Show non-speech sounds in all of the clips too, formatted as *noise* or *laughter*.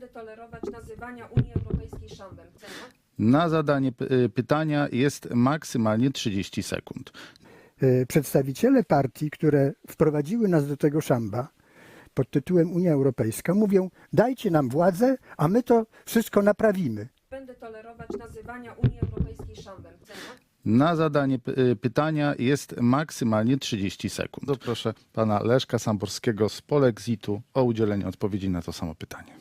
będę tolerować nazywania Unii Europejskiej szambem. Cena? Na zadanie py- y, pytania jest maksymalnie 30 sekund. E, Przedstawiciele partii, które wprowadziły nas do tego szamba pod tytułem Unia Europejska, mówią: dajcie nam władzę, a my to wszystko naprawimy. Będę tolerować nazywania Unii Europejskiej szambem. Cena? Na zadanie py- y, pytania jest maksymalnie 30 sekund. To Proszę pana Leszka Samborskiego z Polexitu o udzielenie odpowiedzi na to samo pytanie.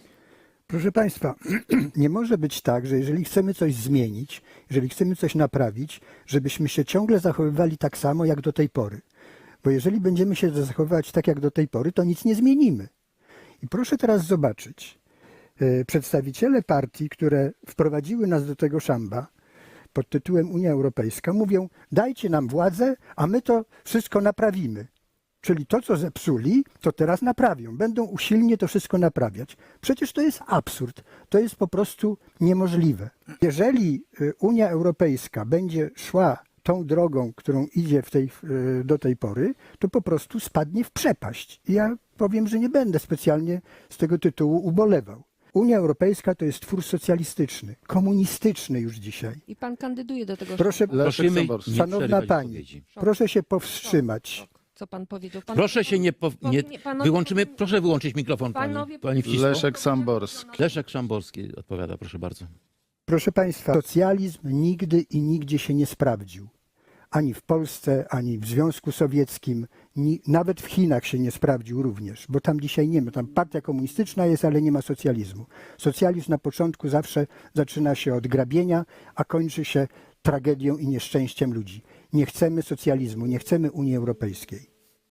Proszę Państwa, *clears throat* nie może być tak, że jeżeli chcemy coś zmienić, jeżeli chcemy coś naprawić, żebyśmy się ciągle zachowywali tak samo jak do tej pory. Bo jeżeli będziemy się zachowywać tak jak do tej pory, to nic nie zmienimy. I proszę teraz zobaczyć. e, Przedstawiciele partii, które wprowadziły nas do tego szamba pod tytułem Unia Europejska, mówią: dajcie nam władzę, a my to wszystko naprawimy. Czyli to, co zepsuli, to teraz naprawią. Będą usilnie to wszystko naprawiać. Przecież to jest absurd. To jest po prostu niemożliwe. Jeżeli y, Unia Europejska będzie szła tą drogą, którą idzie w tej, y, do tej pory, to po prostu spadnie w przepaść. I ja powiem, że nie będę specjalnie z tego tytułu ubolewał. Unia Europejska to jest twór socjalistyczny, komunistyczny już dzisiaj. I pan kandyduje do tego Proszę, Prosimy szanowna pani, proszę się powstrzymać. Co pan powiedział? Pan, Proszę się nie, po, nie panowie- wyłączymy, proszę wyłączyć mikrofon pani, Panowie- pani Wcisło. Leszek Samborski. Leszek Szamborski odpowiada, proszę bardzo. Proszę Państwa, socjalizm nigdy i nigdzie się nie sprawdził. Ani w Polsce, ani w Związku Sowieckim, ni, nawet w Chinach się nie sprawdził również, bo tam dzisiaj nie ma. Tam partia komunistyczna jest, ale nie ma socjalizmu. Socjalizm na początku zawsze zaczyna się od grabienia, a kończy się tragedią i nieszczęściem ludzi. Nie chcemy socjalizmu, nie chcemy Unii Europejskiej.